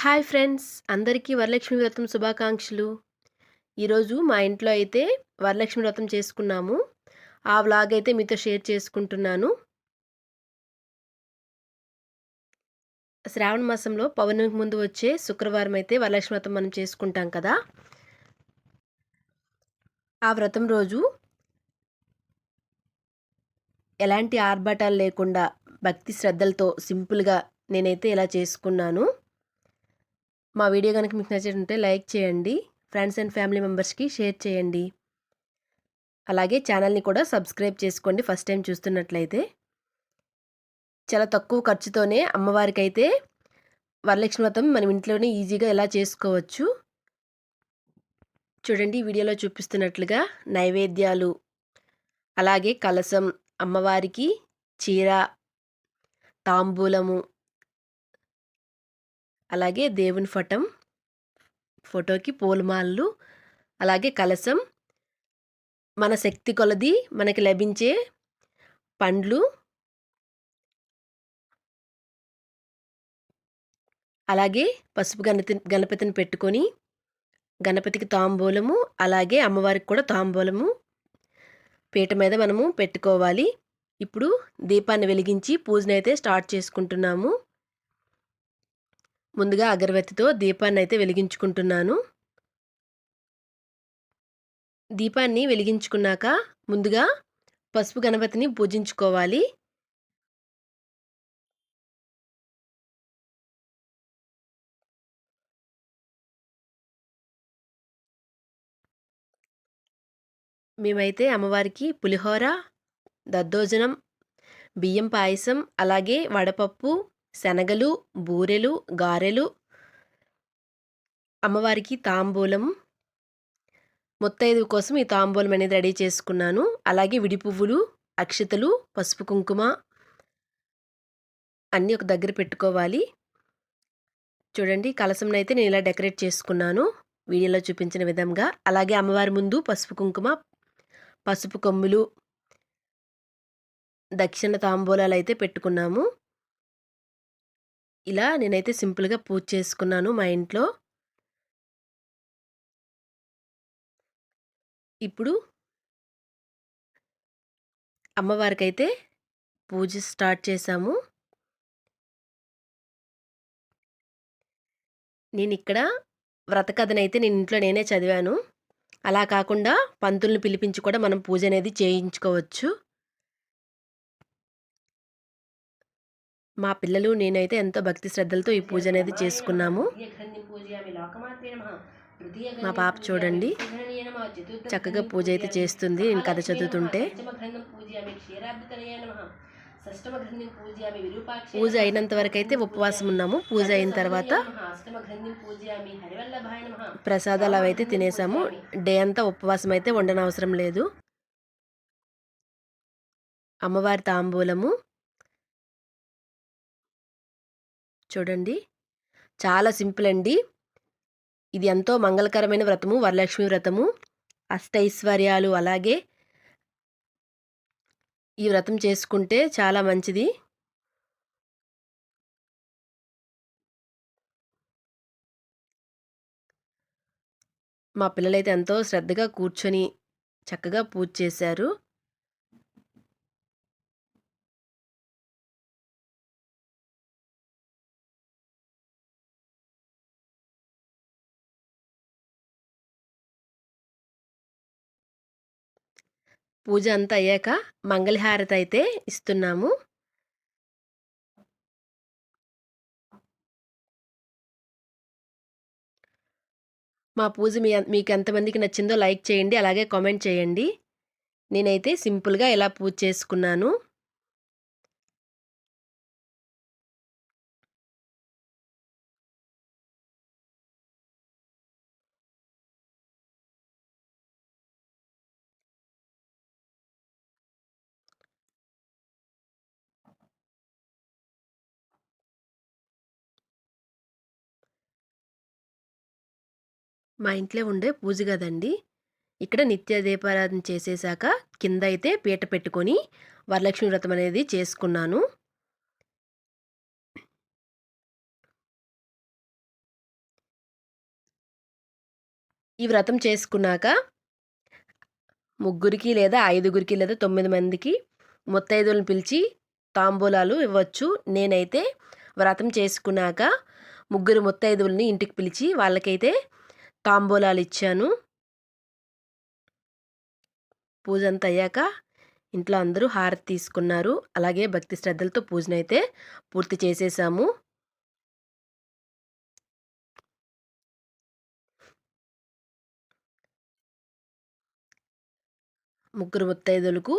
Hi friends. అందరికీ వరలక్ష్మి వ్రతం శుభాకాంక్షలు. ఈరోజు మా ఇంట్లో అయితే వరలక్ష్మి వ్రతం చేసుకున్నాము. ఆ వ్లాగ్ అయితే మీతో షేర్ చేసుకుంటున్నాను. శ్రావణ మాసంలో పౌర్ణమికి ముందు వచ్చే శుక్రవారం అయితే వరలక్ష్మి వ్రతం మనం చేసుకుంటాం కదా. ఆ వ్రతం రోజు ఎలాంటి ఆర్భాటాలు లేకుండా భక్తి శ్రద్ధలతో సింపుల్గా నేనైతే ఇలా చేసుకున్నాను. మా వీడియో కనుక మీకు నచ్చినట్టుంటే లైక్ చేయండి ఫ్రెండ్స్ అండ్ ఫ్యామిలీ మెంబర్స్కి షేర్ చేయండి. అలాగే ఛానల్ని కూడా సబ్స్క్రైబ్ చేసుకోండి ఫస్ట్ టైం చూస్తున్నట్లయితే. చాలా తక్కువ ఖర్చుతోనే అమ్మవారికి అయితే వరలక్ష్మి వ్రతం మనం ఇంట్లోనే ఈజీగా ఎలా చేసుకోవచ్చు? చూడండి వీడియోలో చూపిస్తున్నట్లుగా నైవేద్యాలు అలాగే కలసం అమ్మవారికి చీర తాంబూలము అలాగే దేవుని ఫటం ఫోటోకి పూలమాలలు అలాగే కలసం మన శక్తి కొలది మనకి లభించే పండ్లు. అలాగే పసుపు గణపతి గణపతిని పెట్టుకొని గణపతికి తాంబూలము అలాగే అమ్మవారికి కూడా తాంబూలము. పీట మీద మనము పెట్టుకోవాలి. ఇప్పుడు దీపాన్ని వెలిగించి పూజనైతే స్టార్ట్ చేసుకుంటున్నాము. ముందుగా అగరబత్తితో దీపాన్ని అయితే వెలిగించుకుంటున్నాను. దీపాన్ని వెలిగించుకున్నాక ముందుగా పసుపు గణపతిని పూజించుకోవాలి. మేమైతే అమ్మవారికి పులిహోర దద్దోజనం బియ్యం పాయసం అలాగే వడపప్పు శనగలు బూరెలు గారెలు అమ్మవారికి తాంబూలం. ముత్తైదు కోసం ఈ తాంబూలం అనేది రెడీ చేసుకున్నాను. అలాగే విడి పువ్వులు అక్షతలు పసుపు కుంకుమ అన్నీ ఒక దగ్గర పెట్టుకోవాలి. చూడండి కలసంనైతే నేను ఇలా డెకరేట్ చేసుకున్నాను. వీడియోలో చూపించిన విధంగా. అలాగే అమ్మవారి ముందు పసుపు కుంకుమ పసుపు కొమ్ములు దక్షిణ తాంబూలాలు అయితే పెట్టుకున్నాము. ఇలా నేనైతే సింపుల్గా పూజ చేసుకున్నాను మా ఇంట్లో. ఇప్పుడు అమ్మవారికైతే పూజ స్టార్ట్ చేశాము నేను ఇక్కడ వ్రత కథనైతే నేను ఇంట్లో నేనే చదివాను. అలా కాకుండా పంతుల్ని పిలిపించి కూడా మనం పూజ అనేది చేయించుకోవచ్చు. మా పిల్లలు నేనైతే ఎంతో భక్తి శ్రద్ధలతో ఈ పూజ అనేది చేసుకున్నాము. మా పాప చూడండి చక్కగా పూజ అయితే చేస్తుంది నేను కథ చదువుతుంటే. పూజ అయినంత వరకు అయితే ఉపవాసం ఉన్నాము. పూజ అయిన తర్వాత ప్రసాదాలు అవి అయితే తినేసాము. డే అంతా ఉపవాసం అయితే ఉండనవసరం లేదు. అమ్మవారి తాంబూలము చూడండి. చాలా సింపుల్ అండి ఇది ఎంతో మంగళకరమైన వ్రతము వరలక్ష్మి వ్రతము. అష్టైశ్వర్యాలు అలాగే ఈ వ్రతం చేసుకుంటే చాలా మంచిది. మా పిల్లలైతే ఎంతో శ్రద్ధగా కూర్చొని చక్కగా పూజ చేశారు. పూజ అంతా అయ్యాక మంగళహారతి అయితే ఇస్తున్నాము. మా పూజ మీ మీకు ఎంతమందికి నచ్చిందో లైక్ చేయండి అలాగే కామెంట్ చేయండి. నేనైతే సింపుల్గా ఎలా పూజ చేసుకున్నాను. మా ఇంట్లో ఉండే పూజ కదండి ఇక్కడ నిత్య దీపారాధన చేసేసాక కింద అయితే పీట పెట్టుకొని వరలక్ష్మి వ్రతం అనేది చేసుకున్నాను. ఈ వ్రతం చేసుకున్నాక ముగ్గురికి లేదా ఐదుగురికి లేదా తొమ్మిది మందికి ముత్తైదులను పిలిచి తాంబూలాలు ఇవ్వచ్చు. నేనైతే వ్రతం చేసుకున్నాక ముగ్గురు ముత్తైదువుల్ని ఇంటికి పిలిచి వాళ్ళకైతే తాంబూలాలు ఇచ్చాను. పూజ అంతా అయ్యాక ఇంట్లో అందరూ హారతి తీసుకున్నారు. అలాగే భక్తి శ్రద్ధలతో పూజనైతే పూర్తి చేసేసాము. ముగ్గురు ముత్తైదులకు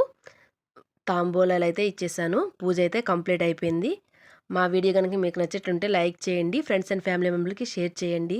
తాంబూలాలు అయితే ఇచ్చేసాను. పూజ అయితే కంప్లీట్ అయిపోయింది. మా వీడియో కనుక మీకు నచ్చినట్లుంటే లైక్ చేయండి. ఫ్రెండ్స్ అండ్ ఫ్యామిలీ మెంబర్లకి షేర్ చేయండి.